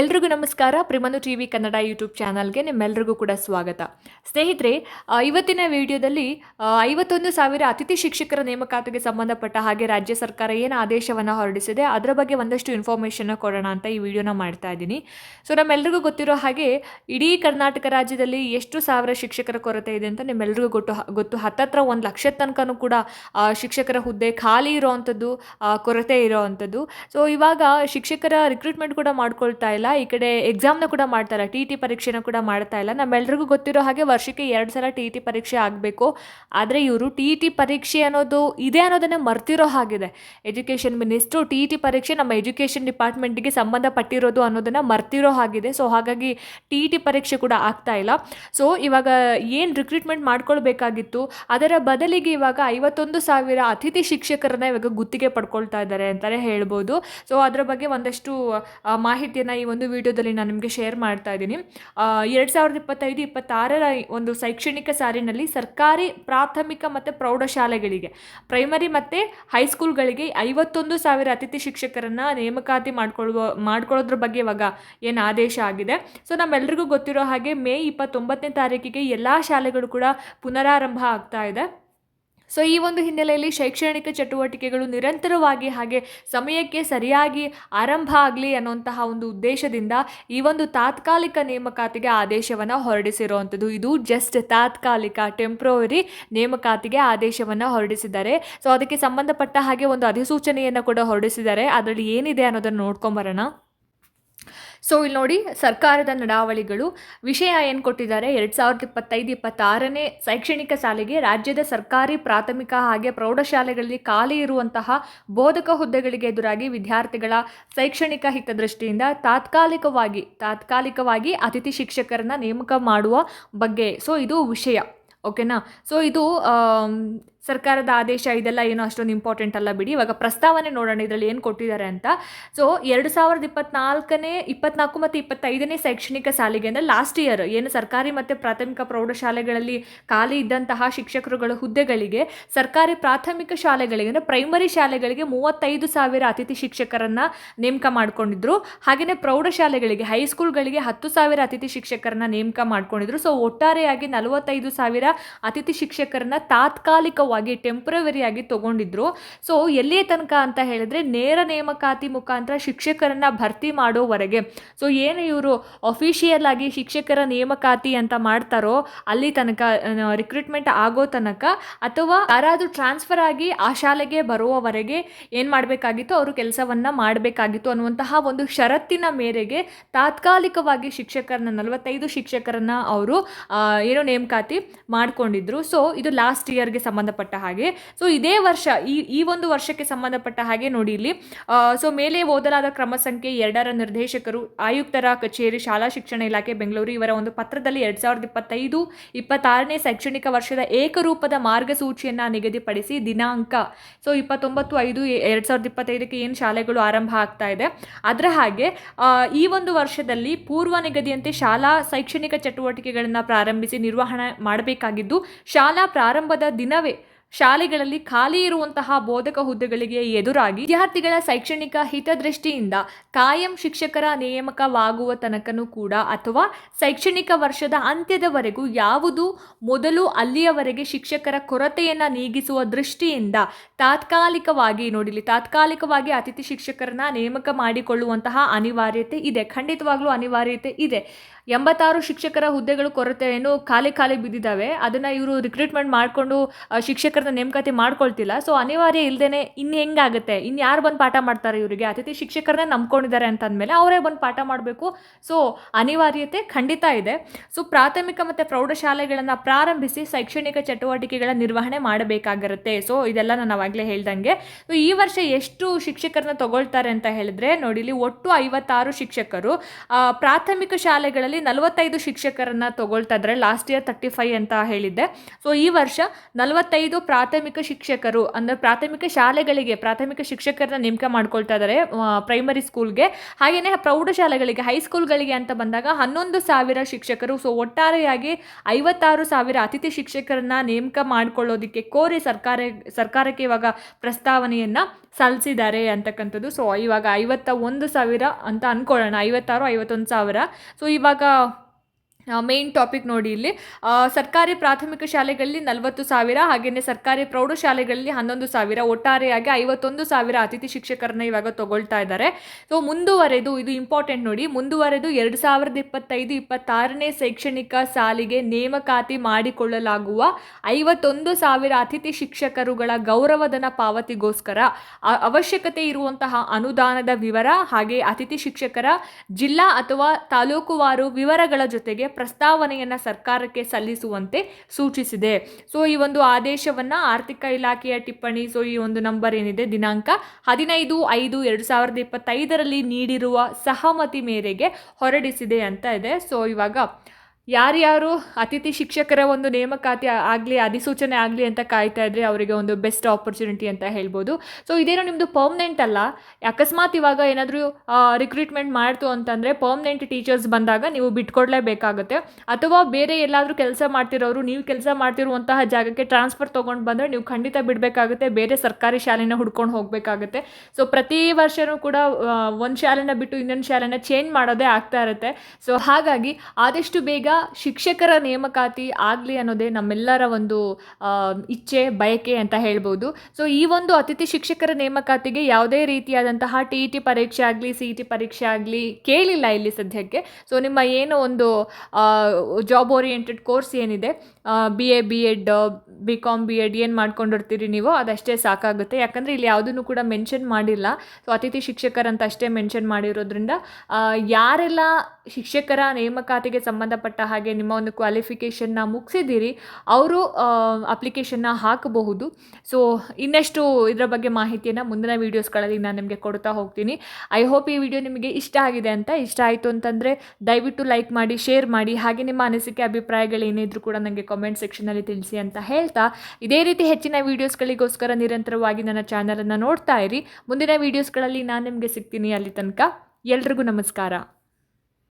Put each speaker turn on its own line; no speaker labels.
ಎಲ್ರಿಗೂ ನಮಸ್ಕಾರ. ಪ್ರಿಮನು ಟಿ ವಿ ಕನ್ನಡ ಯೂಟ್ಯೂಬ್ ಚಾನಲ್ಗೆ ನಿಮ್ಮೆಲ್ರಿಗೂ ಕೂಡ ಸ್ವಾಗತ. ಸ್ನೇಹಿತರೆ ಇವತ್ತಿನ ವಿಡಿಯೋದಲ್ಲಿ ಐವತ್ತೊಂದು ಸಾವಿರ ಅತಿಥಿ ಶಿಕ್ಷಕರ ನೇಮಕಾತಿಗೆ ಸಂಬಂಧಪಟ್ಟ ಹಾಗೆ ರಾಜ್ಯ ಸರ್ಕಾರ ಏನು ಆದೇಶವನ್ನು ಹೊರಡಿಸಿದೆ, ಅದರ ಬಗ್ಗೆ ಒಂದಷ್ಟು ಇನ್ಫಾರ್ಮೇಷನ್ನ ಕೊಡೋಣ ಅಂತ ಈ ವಿಡಿಯೋನ ಮಾಡ್ತಾ ಇದ್ದೀನಿ. ಸೊ ನಮ್ಮೆಲ್ರಿಗೂ ಗೊತ್ತಿರೋ ಹಾಗೆ, ಇಡೀ ಕರ್ನಾಟಕ ರಾಜ್ಯದಲ್ಲಿ ಎಷ್ಟು ಸಾವಿರ ಶಿಕ್ಷಕರ ಕೊರತೆ ಇದೆ ಅಂತ ನಿಮ್ಮೆಲ್ರಿಗೂ ಗೊತ್ತು ಗೊತ್ತು. ಹತ್ತತ್ರ ಒಂದು ಲಕ್ಷದ ತನಕನೂ ಕೂಡ ಶಿಕ್ಷಕರ ಹುದ್ದೆ ಖಾಲಿ ಇರೋವಂಥದ್ದು ಕೊರತೆ ಇರೋವಂಥದ್ದು ಸೊ ಇವಾಗ ಶಿಕ್ಷಕರ ರಿಕ್ರೂಟ್ಮೆಂಟ್ ಕೂಡ ಮಾಡ್ಕೊಳ್ತಾ ಇಲ್ಲ. ಈ ಕಡೆ ಎಕ್ಸಾಮ್ನ ಕೂಡ ಮಾಡ್ತಾ ಇಲ್ಲ ಟಿ ಟಿ ಪರೀಕ್ಷೆನ ಕೂಡ ಮಾಡ್ತಾ ಇಲ್ಲ. ನಮ್ಮೆಲ್ರಿಗೂ ಗೊತ್ತಿರೋ ಹಾಗೆ ವರ್ಷಕ್ಕೆ ಎರಡು ಸಲ ಟಿ ಟಿ ಪರೀಕ್ಷೆ ಆಗಬೇಕು. ಆದರೆ ಇವರು ಟಿ ಟಿ ಪರೀಕ್ಷೆ ಅನ್ನೋದು ಇದೆ ಅನ್ನೋದನ್ನೇ ಮರ್ತಿರೋ ಹಾಗಿದೆ. ಎಜುಕೇಷನ್ ಮಿನಿಸ್ಟ್ರು ಟಿ ಟಿ ಪರೀಕ್ಷೆ ನಮ್ಮ ಎಜುಕೇಷನ್ ಡಿಪಾರ್ಟ್ಮೆಂಟ್ಗೆ ಸಂಬಂಧಪಟ್ಟಿರೋದು ಅನ್ನೋದನ್ನು ಮರ್ತಿರೋ ಹಾಗಿದೆ. ಸೊ ಹಾಗಾಗಿ ಟಿ ಟಿ ಪರೀಕ್ಷೆ ಕೂಡ ಆಗ್ತಾ ಇಲ್ಲ. ಸೊ ಇವಾಗ ಏನು ರಿಕ್ರೂಟ್ಮೆಂಟ್ ಮಾಡ್ಕೊಳ್ಬೇಕಾಗಿತ್ತು? ಅದರ ಬದಲಿಗೆ ಇವಾಗ ಐವತ್ತೊಂದು ಸಾವಿರ ಅತಿಥಿ ಶಿಕ್ಷಕರನ್ನ ಇವಾಗ ಗುತ್ತಿಗೆ ಪಡ್ಕೊಳ್ತಾ ಇದ್ದಾರೆ ಅಂತಲೇ ಹೇಳ್ಬೋದು. ಸೊ ಅದರ ಬಗ್ಗೆ ಒಂದಷ್ಟು ಮಾಹಿತಿಯನ್ನು ಈ ಒಂದು ವಿಡಿಯೋದಲ್ಲಿ ನಾನು ನಿಮಗೆ ಶೇರ್ ಮಾಡ್ತಾ ಇದ್ದೀನಿ. ಎರಡು ಸಾವಿರದ ಇಪ್ಪತ್ತೈದು, ಇಪ್ಪತ್ತಾರರ ಒಂದು ಶೈಕ್ಷಣಿಕ ಸಾಲಿನಲ್ಲಿ ಸರ್ಕಾರಿ, ಪ್ರಾಥಮಿಕ ಮತ್ತು ಪ್ರೌಢಶಾಲೆಗಳಿಗೆ, ಪ್ರೈಮರಿ ಮತ್ತು ಹೈಸ್ಕೂಲ್ಗಳಿಗೆ ಐವತ್ತೊಂದು ಸಾವಿರ ಅತಿಥಿ ಶಿಕ್ಷಕರನ್ನು ನೇಮಕಾತಿ ಮಾಡಿಕೊಳ್ಳುವ ಮಾಡ್ಕೊಳ್ಳೋದ್ರ ಬಗ್ಗೆ ಇವಾಗ ಏನು ಆದೇಶ ಆಗಿದೆ. ಸೊ ನಮ್ಮೆಲ್ರಿಗೂ ಗೊತ್ತಿರೋ ಹಾಗೆ ಮೇ ಇಪ್ಪತ್ತೊಂಬತ್ತನೇ ತಾರೀಕಿಗೆ ಎಲ್ಲ ಶಾಲೆಗಳು ಕೂಡ ಪುನರಾರಂಭ ಆಗ್ತಾ ಇದೆ. ಸೊ ಈ ಒಂದು ಹಿನ್ನೆಲೆಯಲ್ಲಿ ಶೈಕ್ಷಣಿಕ ಚಟುವಟಿಕೆಗಳು ನಿರಂತರವಾಗಿ ಹಾಗೆ ಸಮಯಕ್ಕೆ ಸರಿಯಾಗಿ ಆರಂಭ ಆಗಲಿ ಅನ್ನುವಂತಹ ಒಂದು ಉದ್ದೇಶದಿಂದ ಈ ಒಂದು ತಾತ್ಕಾಲಿಕ ನೇಮಕಾತಿಗೆ ಆದೇಶವನ್ನು ಹೊರಡಿಸಿರುವಂಥದ್ದು. ಇದು ಜಸ್ಟ್ ತಾತ್ಕಾಲಿಕ ಟೆಂಪ್ರವರಿ ನೇಮಕಾತಿಗೆ ಆದೇಶವನ್ನು ಹೊರಡಿಸಿದ್ದಾರೆ. ಸೊ ಅದಕ್ಕೆ ಸಂಬಂಧಪಟ್ಟ ಹಾಗೆ ಒಂದು ಅಧಿಸೂಚನೆಯನ್ನು ಕೂಡ ಹೊರಡಿಸಿದ್ದಾರೆ. ಅದರಲ್ಲಿ ಏನಿದೆ ಅನ್ನೋದನ್ನು ನೋಡ್ಕೊಂಬರೋಣ ಸೊ ಇಲ್ಲಿ ನೋಡಿ ಸರ್ಕಾರದ ನಡಾವಳಿಗಳು. ವಿಷಯ ಏನು ಕೊಟ್ಟಿದ್ದಾರೆ? ಎರಡು ಸಾವಿರದ ಇಪ್ಪತ್ತೈದು, ಇಪ್ಪತ್ತಾರನೇ ಶೈಕ್ಷಣಿಕ ಸಾಲಿಗೆ ರಾಜ್ಯದ ಸರ್ಕಾರಿ ಪ್ರಾಥಮಿಕ ಹಾಗೆ ಪ್ರೌಢಶಾಲೆಗಳಲ್ಲಿ ಖಾಲಿ ಇರುವಂತಹ ಬೋಧಕ ಹುದ್ದೆಗಳಿಗೆ ಎದುರಾಗಿ ವಿದ್ಯಾರ್ಥಿಗಳ ಶೈಕ್ಷಣಿಕ ಹಿತದೃಷ್ಟಿಯಿಂದ ತಾತ್ಕಾಲಿಕವಾಗಿ ತಾತ್ಕಾಲಿಕವಾಗಿ ಅತಿಥಿ ಶಿಕ್ಷಕರನ್ನು ನೇಮಕ ಮಾಡುವ ಬಗ್ಗೆ. ಸೊ ಇದು ವಿಷಯ. ಓಕೆನಾ ಸೊ ಇದು ಸರ್ಕಾರದ ಆದೇಶ ಇದೆಲ್ಲ ಏನು ಅಷ್ಟೊಂದು ಇಂಪಾರ್ಟೆಂಟ್ ಅಲ್ಲ ಬಿಡಿ. ಇವಾಗ ಪ್ರಸ್ತಾವನೆ ನೋಡೋಣ, ಇದರಲ್ಲಿ ಏನು ಕೊಟ್ಟಿದ್ದಾರೆ ಅಂತ. ಸೊ ಎರಡು ಸಾವಿರದ ಇಪ್ಪತ್ನಾಲ್ಕನೇ, ಇಪ್ಪತ್ನಾಲ್ಕು ಮತ್ತು ಇಪ್ಪತ್ತೈದನೇ ಶೈಕ್ಷಣಿಕ ಸಾಲಿಗೆ ಅಂದರೆ ಲಾಸ್ಟ್ ಇಯರ್ ಏನು ಸರ್ಕಾರಿ ಮತ್ತು ಪ್ರಾಥಮಿಕ ಪ್ರೌಢಶಾಲೆಗಳಲ್ಲಿ ಖಾಲಿ ಇದ್ದಂತಹ ಶಿಕ್ಷಕರುಗಳ ಹುದ್ದೆಗಳಿಗೆ, ಸರ್ಕಾರಿ ಪ್ರಾಥಮಿಕ ಶಾಲೆಗಳಿಗೆ ಅಂದರೆ ಪ್ರೈಮರಿ ಶಾಲೆಗಳಿಗೆ ಮೂವತ್ತೈದು ಸಾವಿರ ಅತಿಥಿ ಶಿಕ್ಷಕರನ್ನು ನೇಮಕ ಮಾಡ್ಕೊಂಡಿದ್ರು. ಹಾಗೆಯೇ ಪ್ರೌಢಶಾಲೆಗಳಿಗೆ ಹೈಸ್ಕೂಲ್ಗಳಿಗೆ ಹತ್ತು ಸಾವಿರ ಅತಿಥಿ ಶಿಕ್ಷಕರನ್ನ ನೇಮಕ ಮಾಡ್ಕೊಂಡಿದ್ರು. ಸೊ ಒಟ್ಟಾರೆಯಾಗಿ ನಲವತ್ತೈದು ಸಾವಿರ ಅತಿಥಿ ಶಿಕ್ಷಕರನ್ನ ತಾತ್ಕಾಲಿಕವಾಗಿ ಟೆಂಪ್ರವರಿಯಾಗಿ ತಗೊಂಡಿದ್ರು. ಸೊ ಎಲ್ಲಿಯ ತನಕ ಅಂತ ಹೇಳಿದ್ರೆ ನೇರ ನೇಮಕಾತಿ ಮುಖಾಂತರ ಶಿಕ್ಷಕರನ್ನ ಭರ್ತಿ ಮಾಡೋವರೆಗೆ. ಸೊ ಏನು ಇವರು ಅಫಿಷಿಯಲ್ ಆಗಿ ಶಿಕ್ಷಕರ ನೇಮಕಾತಿ ಅಂತ ಮಾಡ್ತಾರೋ ಅಲ್ಲಿ ತನಕ ರಿಕ್ರೂಟ್ಮೆಂಟ್ ಆಗೋ ತನಕ ಅಥವಾ ಯಾರಾದರೂ ಟ್ರಾನ್ಸ್ಫರ್ ಆಗಿ ಆ ಶಾಲೆಗೆ ಬರುವವರೆಗೆ ಏನು ಮಾಡಬೇಕಾಗಿತ್ತು? ಅವರು ಕೆಲಸವನ್ನ ಮಾಡಬೇಕಾಗಿತ್ತು ಅನ್ನುವಂತಹ ಒಂದು ಷರತ್ತಿನ ಮೇರೆಗೆ ತಾತ್ಕಾಲಿಕವಾಗಿ ಶಿಕ್ಷಕರನ್ನ, ನಲವತ್ತೈದು ಶಿಕ್ಷಕರನ್ನ ಅವರು ಏನು ನೇಮಕಾತಿ ಮಾಡ್ಕೊಂಡಿದ್ರು. ಸೊ ಇದು ಲಾಸ್ಟ್ ಇಯರ್ಗೆ ಸಂಬಂಧಪಟ್ಟ ಹಾಗೆ. ಸೊ ಇದೇ ವರ್ಷ, ಈ ಈ ಒಂದು ವರ್ಷಕ್ಕೆ ಸಂಬಂಧಪಟ್ಟ ಹಾಗೆ ನೋಡಿ ಇಲ್ಲಿ. ಸೊ ಮೇಲೆ ಓದಲಾದ ಕ್ರಮ ಸಂಖ್ಯೆ ಎರಡರ ನಿರ್ದೇಶಕರು, ಆಯುಕ್ತರ ಕಚೇರಿ, ಶಾಲಾ ಶಿಕ್ಷಣ ಇಲಾಖೆ, ಬೆಂಗಳೂರು ಇವರ ಒಂದು ಪತ್ರದಲ್ಲಿ ಎರಡ್ ಸಾವಿರದ ಇಪ್ಪತ್ತೈದು, ಇಪ್ಪತ್ತಾರನೇ ಶೈಕ್ಷಣಿಕ ವರ್ಷದ ಏಕರೂಪದ ಮಾರ್ಗಸೂಚಿಯನ್ನು ನಿಗದಿಪಡಿಸಿ ದಿನಾಂಕ. ಸೊ ಇಪ್ಪತ್ತೊಂಬತ್ತು ಐದು ಎರಡ್ ಸಾವಿರದ ಇಪ್ಪತ್ತೈದಕ್ಕೆ ಏನು ಶಾಲೆಗಳು ಆರಂಭ ಆಗ್ತಾ ಇದೆ? ಅದರ ಹಾಗೆ ಈ ಒಂದು ವರ್ಷದಲ್ಲಿ ಪೂರ್ವ ನಿಗದಿಯಂತೆ ಶಾಲಾ ಶೈಕ್ಷಣಿಕ ಚಟುವಟಿಕೆಗಳನ್ನು ಪ್ರಾರಂಭಿಸಿ ನಿರ್ವಹಣೆ ಮಾಡಬೇಕಾಗಿದ್ದು, ಶಾಲಾ ಪ್ರಾರಂಭದ ದಿನವೇ ಶಾಲೆಗಳಲ್ಲಿ ಖಾಲಿ ಇರುವಂತಹ ಬೋಧಕ ಹುದ್ದೆಗಳಿಗೆ ಎದುರಾಗಿ ವಿದ್ಯಾರ್ಥಿಗಳ ಶೈಕ್ಷಣಿಕ ಹಿತದೃಷ್ಟಿಯಿಂದ ಕಾಯಂ ಶಿಕ್ಷಕರ ನೇಮಕವಾಗುವ ತನಕನೂ ಕೂಡ ಅಥವಾ ಶೈಕ್ಷಣಿಕ ವರ್ಷದ ಅಂತ್ಯದವರೆಗೂ ಯಾವುದು ಮೊದಲು ಅಲ್ಲಿಯವರೆಗೆ ಶಿಕ್ಷಕರ ಕೊರತೆಯನ್ನು ನೀಗಿಸುವ ದೃಷ್ಟಿಯಿಂದ ತಾತ್ಕಾಲಿಕವಾಗಿ ನೋಡಿಲಿ, ತಾತ್ಕಾಲಿಕವಾಗಿ ಅತಿಥಿ ಶಿಕ್ಷಕರನ್ನ ನೇಮಕ ಮಾಡಿಕೊಳ್ಳುವಂತಹ ಅನಿವಾರ್ಯತೆ ಇದೆ, ಖಂಡಿತವಾಗ್ಲೂ ಅನಿವಾರ್ಯತೆ ಇದೆ. ಎಂಬತ್ತಾರು ಶಿಕ್ಷಕರ ಹುದ್ದೆಗಳು ಕೊರತೆ ಏನು ಖಾಲಿ ಖಾಲಿ ಬಿದ್ದಿದ್ದಾವೆ. ಅದನ್ನು ಇವರು ರಿಕ್ರೂಟ್ಮೆಂಟ್ ಮಾಡಿಕೊಂಡು ಶಿಕ್ಷಕರನ್ನ ನೇಮಕಾತಿ ಮಾಡ್ಕೊಳ್ತಿಲ್ಲ. ಸೊ ಅನಿವಾರ್ಯ ಇಲ್ಲದೇ ಇನ್ನು ಹೆಂಗಾಗುತ್ತೆ? ಇನ್ನು ಯಾರು ಬಂದು ಪಾಠ ಮಾಡ್ತಾರೆ ಇವರಿಗೆ? ಅತಿಥಿ ಶಿಕ್ಷಕರನ್ನೇ ನಂಬ್ಕೊಂಡಿದ್ದಾರೆ ಅಂತ ಅಂದಮೇಲೆ ಅವರೇ ಬಂದು ಪಾಠ ಮಾಡಬೇಕು. ಸೊ ಅನಿವಾರ್ಯತೆ ಖಂಡಿತ ಇದೆ. ಸೊ ಪ್ರಾಥಮಿಕ ಮತ್ತು ಪ್ರೌಢಶಾಲೆಗಳನ್ನು ಪ್ರಾರಂಭಿಸಿ ಶೈಕ್ಷಣಿಕ ಚಟುವಟಿಕೆಗಳ ನಿರ್ವಹಣೆ ಮಾಡಬೇಕಾಗಿರುತ್ತೆ. ಸೊ ಇದೆಲ್ಲ ನಾನು ಅವಾಗಲೇ ಹೇಳ್ದಂಗೆ. ಸೊ ಈ ವರ್ಷ ಎಷ್ಟು ಶಿಕ್ಷಕರನ್ನ ತಗೊಳ್ತಾರೆ ಅಂತ ಹೇಳಿದ್ರೆ ನೋಡಿಲಿ ಒಟ್ಟು ಐವತ್ತಾರು ಶಿಕ್ಷಕರು ಪ್ರಾಥಮಿಕ ಶಾಲೆಗಳಲ್ಲಿ ಶಾಲೆಗಳಲ್ಲಿ ನಲವತ್ತೈದು ಶಿಕ್ಷಕರನ್ನ ತಗೊಳ್ತಾ ಇದ್ದಾರೆ ಲಾಸ್ಟ್ ಇಯರ್ ತರ್ಟಿ ಫೈವ್ ಅಂತ ಹೇಳಿದ್ದೆ. ಸೊ ಈ ವರ್ಷ ನಲವತ್ತೈದು ಪ್ರಾಥಮಿಕ ಶಿಕ್ಷಕರು, ಅಂದರೆ ಪ್ರಾಥಮಿಕ ಶಾಲೆಗಳಿಗೆ, ಪ್ರಾಥಮಿಕ ಶಿಕ್ಷಕರನ್ನ ನೇಮಕ ಮಾಡ್ಕೊಳ್ತಾ ಇದ್ದಾರೆ ಪ್ರೈಮರಿ ಸ್ಕೂಲ್ಗೆ ಹಾಗೆಯೇ ಪ್ರೌಢಶಾಲೆಗಳಿಗೆ ಹೈಸ್ಕೂಲ್ಗಳಿಗೆ ಅಂತ ಬಂದಾಗ ಹನ್ನೊಂದು ಸಾವಿರ ಶಿಕ್ಷಕರು. ಸೊ ಒಟ್ಟಾರೆಯಾಗಿ ಐವತ್ತಾರು ಸಾವಿರ ಅತಿಥಿ ಶಿಕ್ಷಕರನ್ನ ನೇಮಕ ಮಾಡ್ಕೊಳ್ಳೋದಿಕ್ಕೆ ಕೋರಿ ಸರ್ಕಾರ, ಸರ್ಕಾರಕ್ಕೆ ಇವಾಗ ಪ್ರಸ್ತಾವನೆಯನ್ನು ಸಲ್ಲಿಸಿದ್ದಾರೆ ಅಂತಕ್ಕಂಥದ್ದು. ಸೊ ಇವಾಗ ಐವತ್ತ ಒಂದು ಸಾವಿರ ಅಂತ ಅಂದ್ಕೊಳ್ಳೋಣ ಐವತ್ತಾರು, ಐವತ್ತೊಂದು ಸಾವಿರ. ಸೊ ಇವಾಗ go. ಮೇನ್ ಟಾಪಿಕ್ ನೋಡಿ ಇಲ್ಲಿ. ಸರ್ಕಾರಿ ಪ್ರಾಥಮಿಕ ಶಾಲೆಗಳಲ್ಲಿ ನಲವತ್ತು ಸಾವಿರ ಹಾಗೆಯೇ ಸರ್ಕಾರಿ ಪ್ರೌಢಶಾಲೆಗಳಲ್ಲಿ ಹನ್ನೊಂದು ಸಾವಿರ, ಒಟ್ಟಾರೆಯಾಗಿ ಐವತ್ತೊಂದು ಸಾವಿರ ಅತಿಥಿ ಶಿಕ್ಷಕರನ್ನ ಇವಾಗ ತಗೊಳ್ತಾ ಇದ್ದಾರೆ. ಸೊ ಮುಂದುವರೆದು, ಇದು ಇಂಪಾರ್ಟೆಂಟ್ ನೋಡಿ, ಮುಂದುವರೆದು ಎರಡು ಸಾವಿರದ ಇಪ್ಪತ್ತೈದು, ಇಪ್ಪತ್ತಾರನೇ ಶೈಕ್ಷಣಿಕ ಸಾಲಿಗೆ ನೇಮಕಾತಿ ಮಾಡಿಕೊಳ್ಳಲಾಗುವ ಐವತ್ತೊಂದು ಸಾವಿರ ಅತಿಥಿ ಶಿಕ್ಷಕರುಗಳ ಗೌರವಧನ ಪಾವತಿಗೋಸ್ಕರ ಅವಶ್ಯಕತೆ ಇರುವಂತಹ ಅನುದಾನದ ವಿವರ ಹಾಗೆ ಅತಿಥಿ ಶಿಕ್ಷಕರ ಜಿಲ್ಲಾ ಅಥವಾ ತಾಲೂಕುವಾರು ವಿವರಗಳ ಜೊತೆಗೆ ಪ್ರಸ್ತಾವನೆಯನ್ನು ಸರ್ಕಾರಕ್ಕೆ ಸಲ್ಲಿಸುವಂತೆ ಸೂಚಿಸಿದೆ. ಸೊ, ಈ ಒಂದು ಆದೇಶವನ್ನು ಆರ್ಥಿಕ ಇಲಾಖೆಯ ಟಿಪ್ಪಣಿ, ಸೊ, ಈ ಒಂದು ನಂಬರ್ ಏನಿದೆ, ದಿನಾಂಕ ಹದಿನೈದು ಐದು ಎರಡು ಸಾವಿರದ ಇಪ್ಪತ್ತೈದರಲ್ಲಿ ನೀಡಿರುವ ಸಹಮತಿ ಮೇರೆಗೆ ಹೊರಡಿಸಿದೆ ಅಂತ ಇದೆ. ಸೊ, ಇವಾಗ ಯಾರ್ಯಾರು ಅತಿಥಿ ಶಿಕ್ಷಕರ ಒಂದು ನೇಮಕಾತಿ ಆಗಲಿ, ಅಧಿಸೂಚನೆ ಆಗಲಿ ಅಂತ ಕಾಯ್ತಾ ಇದ್ರೆ ಅವರಿಗೆ ಒಂದು ಬೆಸ್ಟ್ ಆಪರ್ಚುನಿಟಿ ಅಂತ ಹೇಳ್ಬೋದು. ಸೊ ಇದೇನೋ ನಿಮ್ಮದು ಪರ್ಮನೆಂಟ್ ಅಲ್ಲ. ಅಕಸ್ಮಾತ್ ಇವಾಗ ಏನಾದರೂ ರಿಕ್ರೂಟ್ಮೆಂಟ್ ಮಾಡ್ತು ಅಂತಂದರೆ ಪರ್ಮನೆಂಟ್ ಟೀಚರ್ಸ್ ಬಂದಾಗ ನೀವು ಬಿಟ್ಕೊಡ್ಲೇಬೇಕಾಗುತ್ತೆ. ಅಥವಾ ಬೇರೆ ಎಲ್ಲಾದರೂ ಕೆಲಸ ಮಾಡ್ತಿರೋರು, ನೀವು ಕೆಲಸ ಮಾಡ್ತಿರುವಂತಹ ಜಾಗಕ್ಕೆ ಟ್ರಾನ್ಸ್ಫರ್ ತೊಗೊಂಡು ಬಂದರೆ ನೀವು ಖಂಡಿತ ಬಿಡಬೇಕಾಗುತ್ತೆ. ಬೇರೆ ಸರ್ಕಾರಿ ಶಾಲೆನ ಹುಡ್ಕೊಂಡು ಹೋಗಬೇಕಾಗುತ್ತೆ. ಸೊ ಪ್ರತಿ ವರ್ಷವೂ ಕೂಡ ಒಂದು ಶಾಲೆನ ಬಿಟ್ಟು ಇನ್ನೊಂದು ಶಾಲೆನ ಚೇಂಜ್ ಮಾಡೋದೇ ಆಗ್ತಾ ಇರುತ್ತೆ. ಸೊ ಹಾಗಾಗಿ ಆದಷ್ಟು ಬೇಗ ಶಿಕ್ಷಕರ ನೇಮಕಾತಿ ಆಗಲಿ ಅನ್ನೋದೇ ನಮ್ಮೆಲ್ಲರ ಒಂದು ಇಚ್ಛೆ ಬಯಕೆ ಅಂತ ಹೇಳ್ಬೋದು. ಸೊ ಈ ಒಂದು ಅತಿಥಿ ಶಿಕ್ಷಕರ ನೇಮಕಾತಿಗೆ ಯಾವುದೇ ರೀತಿಯಾದಂತಹ ಟಿ ಇ ಟಿ ಪರೀಕ್ಷೆ ಆಗಲಿ, ಸಿ ಇ ಟಿ ಪರೀಕ್ಷೆ ಆಗಲಿ ಕೇಳಿಲ್ಲ ಇಲ್ಲಿ ಸದ್ಯಕ್ಕೆ. ಸೊ ನಿಮ್ಮ ಏನು ಒಂದು ಜಾಬ್ ಓರಿಯೆಂಟೆಡ್ ಕೋರ್ಸ್ ಏನಿದೆ B A B Ed B Com B Ed ಏನು ಮಾಡ್ಕೊಂಡಿರ್ತೀರಿ ನೀವು, ಅದಷ್ಟೇ ಸಾಕಾಗುತ್ತೆ. ಯಾಕಂದರೆ ಇಲ್ಲಿ ಯಾವುದನ್ನು ಕೂಡ ಮೆನ್ಷನ್ ಮಾಡಿಲ್ಲ. ಸೊ ಅತಿಥಿ ಶಿಕ್ಷಕರಂತ ಅಷ್ಟೇ ಮೆನ್ಷನ್ ಮಾಡಿರೋದ್ರಿಂದ ಯಾರೆಲ್ಲ ಶಿಕ್ಷಕರ ನೇಮಕಾತಿಗೆ ಸಂಬಂಧಪಟ್ಟ ಹಾಗೆ ನಿಮ್ಮ ಒಂದು ಕ್ವಾಲಿಫಿಕೇಷನ್ನ ಮುಗಿಸಿದ್ದೀರಿ, ಅವರು ಅಪ್ಲಿಕೇಶನ್ನ ಹಾಕಬಹುದು. ಸೊ ಇನ್ನಷ್ಟು ಇದರ ಬಗ್ಗೆ ಮಾಹಿತಿಯನ್ನು ಮುಂದಿನ ವೀಡಿಯೋಸ್ಗಳಲ್ಲಿ ನಾನು ನಿಮಗೆ ಕೊಡ್ತಾ ಹೋಗ್ತೀನಿ. ಐ ಹೋಪ್ ಈ ವಿಡಿಯೋ ನಿಮಗೆ ಇಷ್ಟ ಆಗಿದೆ ಅಂತ. ಇಷ್ಟ ಆಯಿತು ಅಂತಂದರೆ, ದಯವಿಟ್ಟು ಲೈಕ್ ಮಾಡಿ ಶೇರ್ ಮಾಡಿ, ಹಾಗೆ ನಿಮ್ಮ ಅನಿಸಿಕೆ, ಅಭಿಪ್ರಾಯಗಳು ಏನಿದ್ರು ಕೂಡ ನನಗೆ ಕಾಮೆಂಟ್ ಸೆಕ್ಷನಲ್ಲಿ ತಿಳಿಸಿ ಅಂತ ಹೇಳ್ತಾ ಇದೇ ರೀತಿ ಹೆಚ್ಚಿನ ವೀಡಿಯೋಸ್ಗಳಿಗೋಸ್ಕರ ನಿರಂತರವಾಗಿ ನನ್ನ ಚಾನಲನ್ನು ನೋಡ್ತಾ ಇರಿ. ಮುಂದಿನ ವೀಡಿಯೋಸ್ಗಳಲ್ಲಿ ನಾನು ನಿಮಗೆ ಸಿಗ್ತೀನಿ ಅಲ್ಲಿ ತನಕ. ಎಲ್ರಿಗೂ ನಮಸ್ಕಾರ.